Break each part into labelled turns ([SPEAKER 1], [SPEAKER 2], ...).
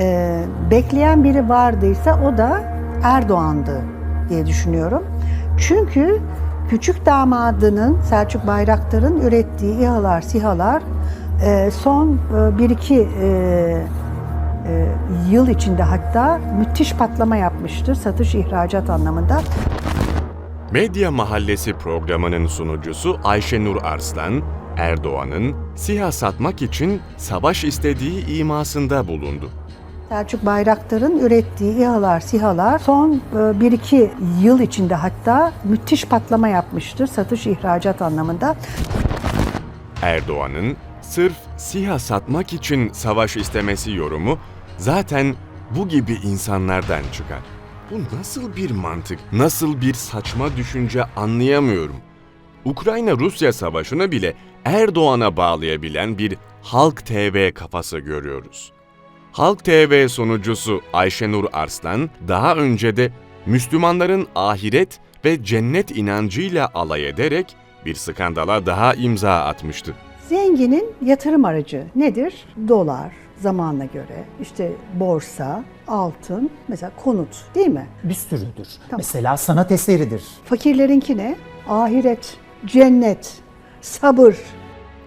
[SPEAKER 1] e, bekleyen biri vardıysa o da Erdoğan'dı diye düşünüyorum. Çünkü küçük damadının Selçuk Bayraktar'ın ürettiği İHA'lar, SİHA'lar e, son e, bir iki e, e, yıl içinde hatta müthiş patlama yapmıştır satış ihracat anlamında.
[SPEAKER 2] Medya Mahallesi programının sunucusu Ayşenur Arslan, Erdoğan'ın SİHA satmak için savaş istediği imasında bulundu.
[SPEAKER 1] Selçuk Bayraktar'ın ürettiği İHA'lar, SİHA'lar son e, bir iki yıl içinde hatta müthiş patlama yapmıştır satış ihracat anlamında.
[SPEAKER 2] Erdoğan'ın sırf SİHA satmak için savaş istemesi yorumu zaten bu gibi insanlardan çıkar. Bu nasıl bir mantık, nasıl bir saçma düşünce anlayamıyorum. Ukrayna-Rusya savaşını bile Erdoğan'a bağlayabilen bir Halk TV kafası görüyoruz. Halk TV sunucusu Ayşenur Arslan daha önce de Müslümanların ahiret ve cennet inancıyla alay ederek bir skandala daha imza atmıştı.
[SPEAKER 1] Zenginin yatırım aracı nedir? Dolar zamanına göre işte borsa, altın, mesela konut değil mi?
[SPEAKER 3] bir sürüdür. Mesela sanat eseridir.
[SPEAKER 1] Fakirlerinki ne? Ahiret, cennet, sabır.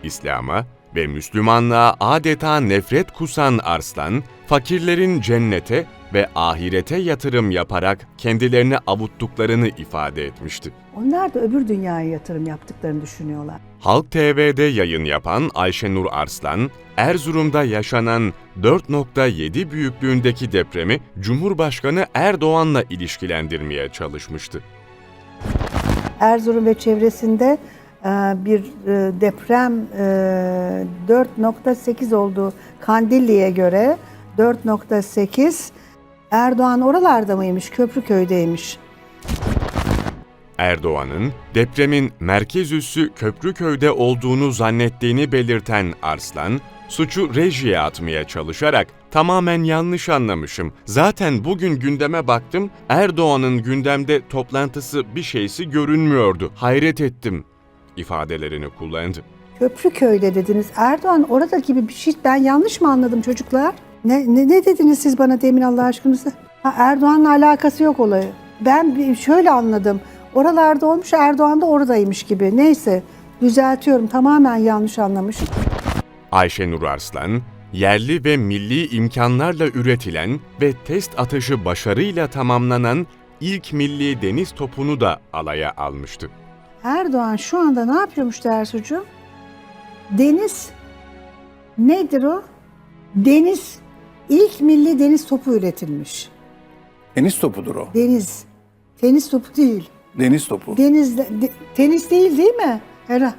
[SPEAKER 2] İslam'a ve Müslümanlığa adeta nefret kusan Arslan, fakirlerin cennete ve ahirete yatırım yaparak kendilerini avuttuklarını ifade etmişti.
[SPEAKER 1] Onlar da öbür dünyaya yatırım yaptıklarını düşünüyorlar.
[SPEAKER 2] Halk TV'de yayın yapan Ayşenur Arslan, Erzurum'da yaşanan 4.7 büyüklüğündeki depremi Cumhurbaşkanı Erdoğan'la ilişkilendirmeye çalışmıştı.
[SPEAKER 1] Erzurum ve çevresinde bir e, deprem e, 4.8 oldu Kandilli'ye göre 4.8 Erdoğan oralarda mıymış? Köprüköy'deymiş.
[SPEAKER 2] Erdoğan'ın depremin merkez üssü Köprüköy'de olduğunu zannettiğini belirten Arslan, suçu rejiye atmaya çalışarak tamamen yanlış anlamışım. Zaten bugün gündeme baktım, Erdoğan'ın gündemde toplantısı bir şeysi görünmüyordu. Hayret ettim ifadelerini kullandı.
[SPEAKER 1] Köprüköy'de dediniz. Erdoğan orada gibi bir şey ben yanlış mı anladım çocuklar? Ne, ne, ne dediniz siz bana demin Allah aşkınıza? Ha, Erdoğan'la alakası yok olayı. Ben şöyle anladım. Oralarda olmuş Erdoğan da oradaymış gibi. Neyse düzeltiyorum tamamen yanlış anlamışım.
[SPEAKER 2] Ayşenur Arslan, yerli ve milli imkanlarla üretilen ve test atışı başarıyla tamamlanan ilk milli deniz topunu da alaya almıştı.
[SPEAKER 1] Erdoğan şu anda ne yapıyormuş Dersucuğum? Deniz nedir o? Deniz ilk milli deniz topu üretilmiş.
[SPEAKER 4] Tenis topudur o.
[SPEAKER 1] Deniz. Tenis topu değil.
[SPEAKER 4] Deniz topu.
[SPEAKER 1] Deniz de- tenis değil değil mi? Hera.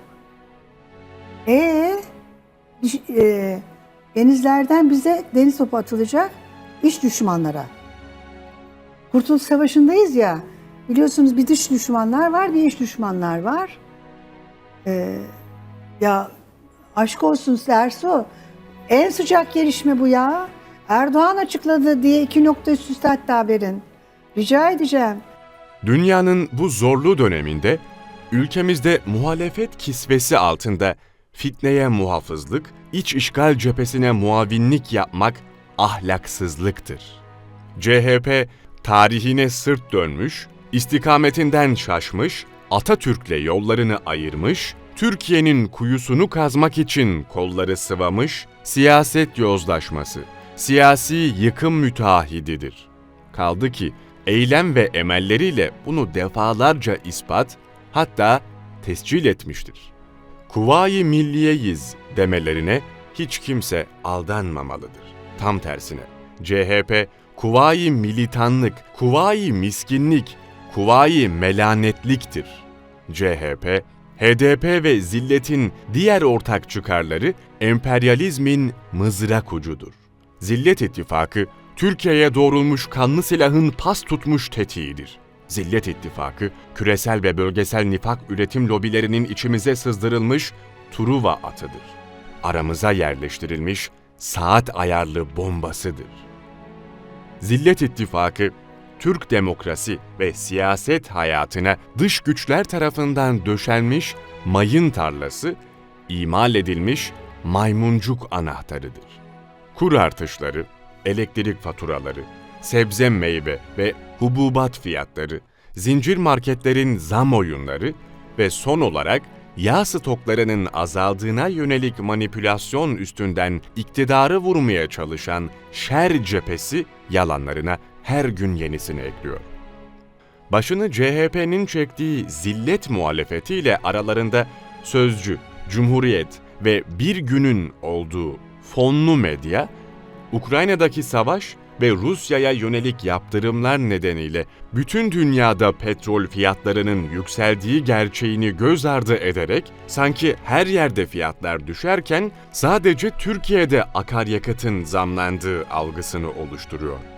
[SPEAKER 1] Ee, e, denizlerden bize deniz topu atılacak iç düşmanlara. Kurtuluş Savaşı'ndayız ya. Biliyorsunuz bir dış düşmanlar var, bir iç düşmanlar var. Ee, ya aşk olsun Serso. En sıcak gelişme bu ya. Erdoğan açıkladı diye iki nokta üst üste hatta verin. Rica edeceğim.
[SPEAKER 2] Dünyanın bu zorlu döneminde ülkemizde muhalefet kisvesi altında fitneye muhafızlık, iç işgal cephesine muavinlik yapmak ahlaksızlıktır. CHP tarihine sırt dönmüş, istikametinden şaşmış, Atatürk'le yollarını ayırmış, Türkiye'nin kuyusunu kazmak için kolları sıvamış, siyaset yozlaşması, siyasi yıkım müteahhididir. Kaldı ki eylem ve emelleriyle bunu defalarca ispat, hatta tescil etmiştir. Kuvayi milliyeyiz demelerine hiç kimse aldanmamalıdır. Tam tersine CHP kuvayi militanlık, kuvayi miskinlik, kuvayi melanetliktir. CHP, HDP ve zilletin diğer ortak çıkarları emperyalizmin mızrak ucudur. Zillet İttifakı, Türkiye'ye doğrulmuş kanlı silahın pas tutmuş tetiğidir. Zillet İttifakı, küresel ve bölgesel nifak üretim lobilerinin içimize sızdırılmış Truva atıdır. Aramıza yerleştirilmiş saat ayarlı bombasıdır. Zillet İttifakı, Türk demokrasi ve siyaset hayatına dış güçler tarafından döşenmiş mayın tarlası, imal edilmiş maymuncuk anahtarıdır. Kur artışları, elektrik faturaları, sebze meyve ve hububat fiyatları, zincir marketlerin zam oyunları ve son olarak yağ stoklarının azaldığına yönelik manipülasyon üstünden iktidarı vurmaya çalışan şer cephesi yalanlarına her gün yenisini ekliyor. Başını CHP'nin çektiği zillet muhalefetiyle aralarında Sözcü, Cumhuriyet ve Bir Günün olduğu fonlu medya, Ukrayna'daki savaş ve Rusya'ya yönelik yaptırımlar nedeniyle bütün dünyada petrol fiyatlarının yükseldiği gerçeğini göz ardı ederek sanki her yerde fiyatlar düşerken sadece Türkiye'de akaryakıtın zamlandığı algısını oluşturuyor.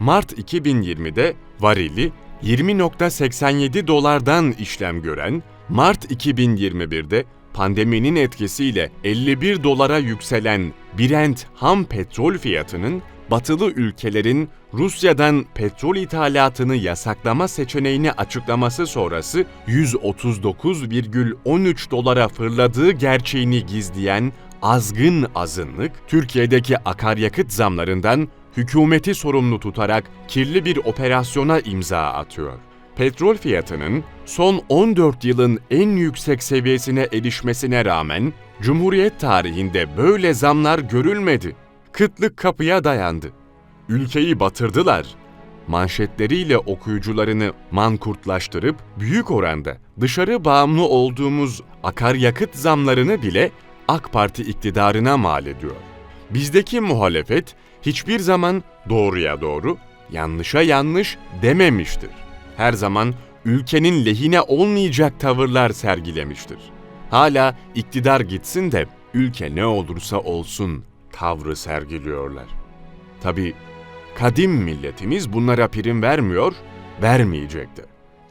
[SPEAKER 2] Mart 2020'de varili 20.87 dolardan işlem gören, Mart 2021'de pandeminin etkisiyle 51 dolara yükselen Brent ham petrol fiyatının batılı ülkelerin Rusya'dan petrol ithalatını yasaklama seçeneğini açıklaması sonrası 139,13 dolara fırladığı gerçeğini gizleyen azgın azınlık, Türkiye'deki akaryakıt zamlarından hükümeti sorumlu tutarak kirli bir operasyona imza atıyor. Petrol fiyatının son 14 yılın en yüksek seviyesine erişmesine rağmen Cumhuriyet tarihinde böyle zamlar görülmedi. Kıtlık kapıya dayandı. Ülkeyi batırdılar. Manşetleriyle okuyucularını mankurtlaştırıp büyük oranda dışarı bağımlı olduğumuz akaryakıt zamlarını bile AK Parti iktidarına mal ediyor. Bizdeki muhalefet hiçbir zaman doğruya doğru, yanlışa yanlış dememiştir. Her zaman ülkenin lehine olmayacak tavırlar sergilemiştir. Hala iktidar gitsin de ülke ne olursa olsun tavrı sergiliyorlar. Tabi kadim milletimiz bunlara prim vermiyor, vermeyecekti.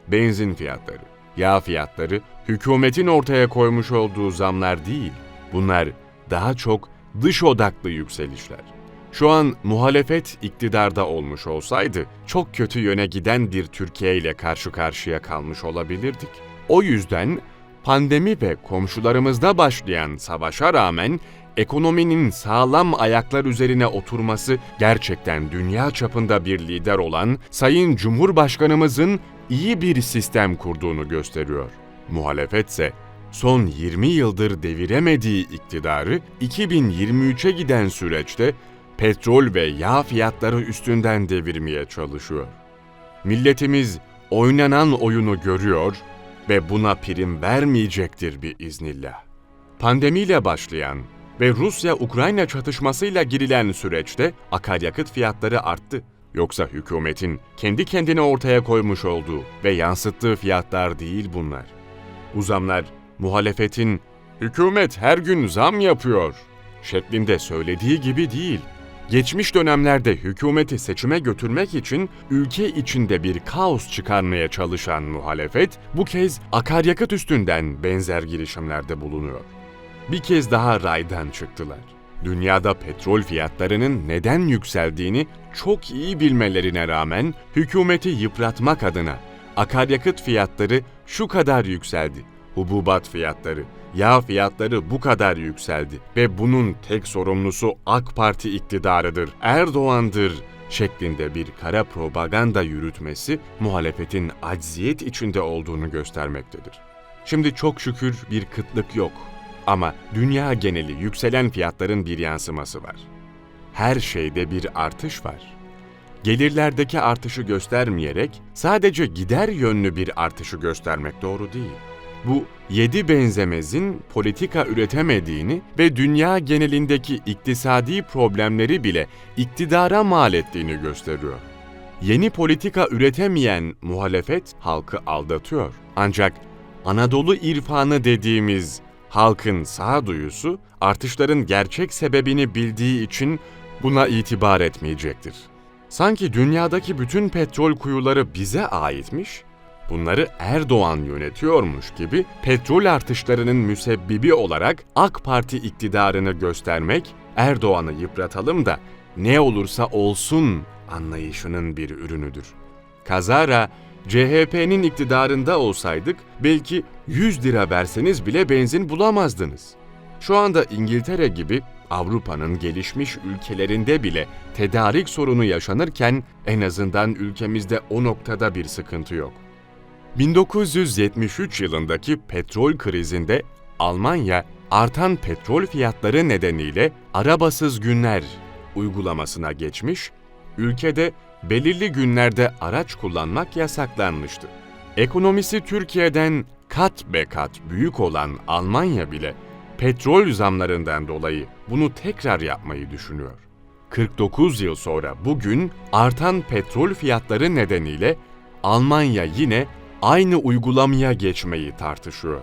[SPEAKER 2] Benzin fiyatları, yağ fiyatları hükümetin ortaya koymuş olduğu zamlar değil. Bunlar daha çok dış odaklı yükselişler. Şu an muhalefet iktidarda olmuş olsaydı çok kötü yöne giden bir Türkiye ile karşı karşıya kalmış olabilirdik. O yüzden pandemi ve komşularımızda başlayan savaşa rağmen ekonominin sağlam ayaklar üzerine oturması gerçekten dünya çapında bir lider olan Sayın Cumhurbaşkanımızın iyi bir sistem kurduğunu gösteriyor. Muhalefetse son 20 yıldır deviremediği iktidarı 2023'e giden süreçte petrol ve yağ fiyatları üstünden devirmeye çalışıyor. Milletimiz oynanan oyunu görüyor ve buna prim vermeyecektir bir iznillah. Pandemiyle başlayan ve Rusya-Ukrayna çatışmasıyla girilen süreçte akaryakıt fiyatları arttı. Yoksa hükümetin kendi kendine ortaya koymuş olduğu ve yansıttığı fiyatlar değil bunlar. Bu zamlar muhalefetin hükümet her gün zam yapıyor şeklinde söylediği gibi değil. Geçmiş dönemlerde hükümeti seçime götürmek için ülke içinde bir kaos çıkarmaya çalışan muhalefet bu kez akaryakıt üstünden benzer girişimlerde bulunuyor. Bir kez daha raydan çıktılar. Dünyada petrol fiyatlarının neden yükseldiğini çok iyi bilmelerine rağmen hükümeti yıpratmak adına akaryakıt fiyatları şu kadar yükseldi. Hububat fiyatları, yağ fiyatları bu kadar yükseldi ve bunun tek sorumlusu AK Parti iktidarıdır, Erdoğan'dır şeklinde bir kara propaganda yürütmesi muhalefetin acziyet içinde olduğunu göstermektedir. Şimdi çok şükür bir kıtlık yok ama dünya geneli yükselen fiyatların bir yansıması var. Her şeyde bir artış var. Gelirlerdeki artışı göstermeyerek sadece gider yönlü bir artışı göstermek doğru değil. Bu yedi benzemezin politika üretemediğini ve dünya genelindeki iktisadi problemleri bile iktidara mal ettiğini gösteriyor. Yeni politika üretemeyen muhalefet halkı aldatıyor. Ancak Anadolu irfanı dediğimiz halkın sağduyusu artışların gerçek sebebini bildiği için buna itibar etmeyecektir. Sanki dünyadaki bütün petrol kuyuları bize aitmiş, bunları Erdoğan yönetiyormuş gibi petrol artışlarının müsebbibi olarak AK Parti iktidarını göstermek, Erdoğan'ı yıpratalım da ne olursa olsun anlayışının bir ürünüdür. Kazara CHP'nin iktidarında olsaydık belki 100 lira verseniz bile benzin bulamazdınız. Şu anda İngiltere gibi Avrupa'nın gelişmiş ülkelerinde bile tedarik sorunu yaşanırken en azından ülkemizde o noktada bir sıkıntı yok. 1973 yılındaki petrol krizinde Almanya artan petrol fiyatları nedeniyle arabasız günler uygulamasına geçmiş, ülkede belirli günlerde araç kullanmak yasaklanmıştı. Ekonomisi Türkiye'den kat be kat büyük olan Almanya bile petrol zamlarından dolayı bunu tekrar yapmayı düşünüyor. 49 yıl sonra bugün artan petrol fiyatları nedeniyle Almanya yine aynı uygulamaya geçmeyi tartışıyor.